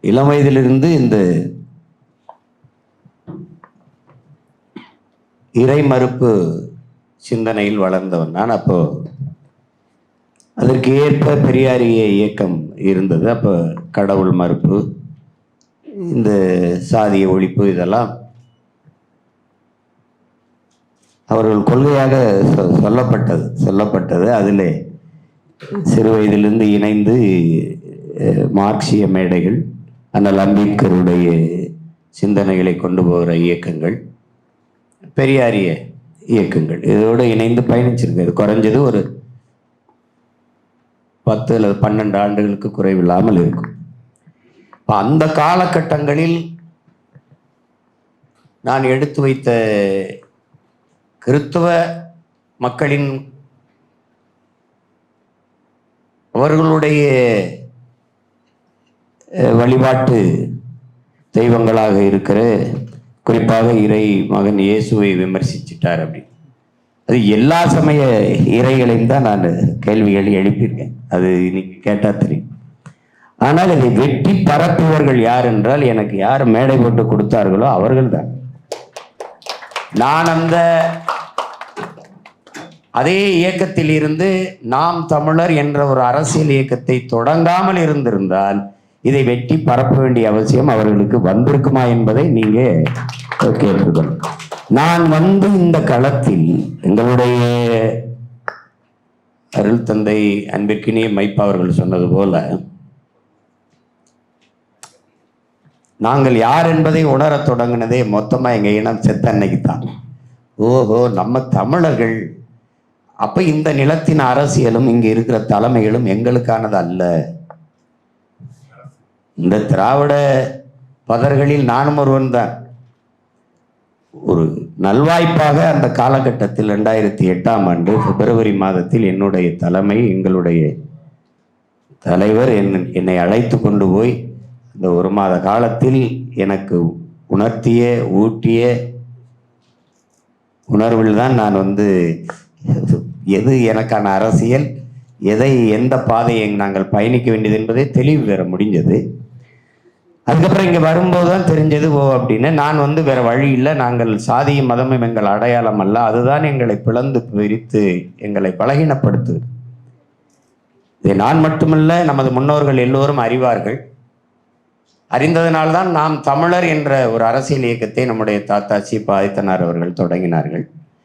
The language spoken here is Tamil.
இளம் வயதிலிருந்து இந்த இறை மறுப்பு சிந்தனையில் வளர்ந்தவன் நான். அப்போ அதற்கு ஏற்ப பெரியாரிய இயக்கம் இருந்தது. அப்போ கடவுள் மறுப்பு இந்த சாதிய ஒழிப்பு இதெல்லாம் அவர்கள் கொள்கையாக சொ- சொல்லப்பட்டது சொல்லப்பட்டது. அதில் சிறு வயதிலிருந்து இணைந்து மார்க்சிய மேடைகள் ஆனால் அம்பேத்கருடைய சிந்தனைகளை கொண்டு போகிற இயக்கங்கள் பெரியாரிய இயக்கங்கள். இதோடு இணைந்து பயணிச்சிருக்கு இது குறைஞ்சது ஒரு பத்து அல்லது பன்னெண்டு ஆண்டுகளுக்கு குறைவில்லாமல் இருக்கும். அந்த காலகட்டங்களில் நான் எடுத்து வைத்த கிறிஸ்தவ மக்களின் அவர்களுடைய வழிபாட்டு தெய்வங்களாக இருக்கிற குறிப்பாக இறை மகன் இயேசுவை விமர்சிச்சிட்டார் அப்படி. அது எல்லா சமய இறைகளையும் தான் நான் கேள்விகள் எழுப்பியிருக்கேன். அது இன்னைக்கு கேட்டால் தெரியும். ஆனால் இதை வெட்டி பரப்பியவர்கள் யார் என்றால் எனக்கு யார் மேடை போட்டு கொடுத்தார்களோ அவர்கள்தான் நான் அந்த அதே இயக்கத்தில் இருந்து நாம் தமிழர் என்ற ஒரு அரசியல் இயக்கத்தை தொடங்காமல் இருந்திருந்தால் இதை வெட்டி பரப்ப வேண்டிய அவசியம் அவர்களுக்கு வந்திருக்குமா என்பதை நீங்க கேட்டுக்கணும். நான் வந்து இந்த களத்தில் எங்களுடைய அருள் தந்தை அன்பிற்கினிய மைப்பா அவர்கள் சொன்னது போல நாங்கள் யார் என்பதை உணரத் தொடங்கினதே மொத்தமா எங்க இனம் செத்த அன்னைக்கு தான். ஓஹோ நம்ம தமிழர்கள் அப்ப இந்த நிலத்தின் அரசியலும் இங்க இருக்கிற தலைமைகளும் எங்களுக்கானது அல்ல. இந்த திராவிட பதர்களில் நானும் ஒருவன் தான். ஒரு நல்வாய்ப்பாக அந்த காலகட்டத்தில் ரெண்டாயிரத்தி எட்டாம் ஆண்டு பிப்ரவரி மாதத்தில் என்னுடைய தலைமை எங்களுடைய தலைவர் என் என்னை அழைத்து கொண்டு போய் இந்த ஒரு மாத காலத்தில் எனக்கு உணர்த்திய ஊட்டிய உணர்வில் தான் நான் வந்து எது எனக்கான அரசியல் எதை எந்த பாதையை நாங்கள் பயணிக்க வேண்டியது என்பதை தெளிவு பெற முடிஞ்சது. அதுக்கப்புறம் இங்கே வரும்போது தான் தெரிஞ்சது ஓ அப்படின்னு. நான் வந்து வேற வழி இல்லை. நாங்கள் சாதியும் மதமும் எங்கள் அடையாளம் அல்ல. அதுதான் எங்களை பிளந்து பிரித்து எங்களை பலகீனப்படுத்துது இதை நான் மட்டுமல்ல நமது முன்னோர்கள் எல்லோரும் அறிவார்கள். அறிந்ததனால்தான் நாம் தமிழர் என்ற ஒரு அரசியல் இயக்கத்தை நம்முடைய தாத்தா சி. பாதித்தனார் அவர்கள் தொடங்கினார்கள்.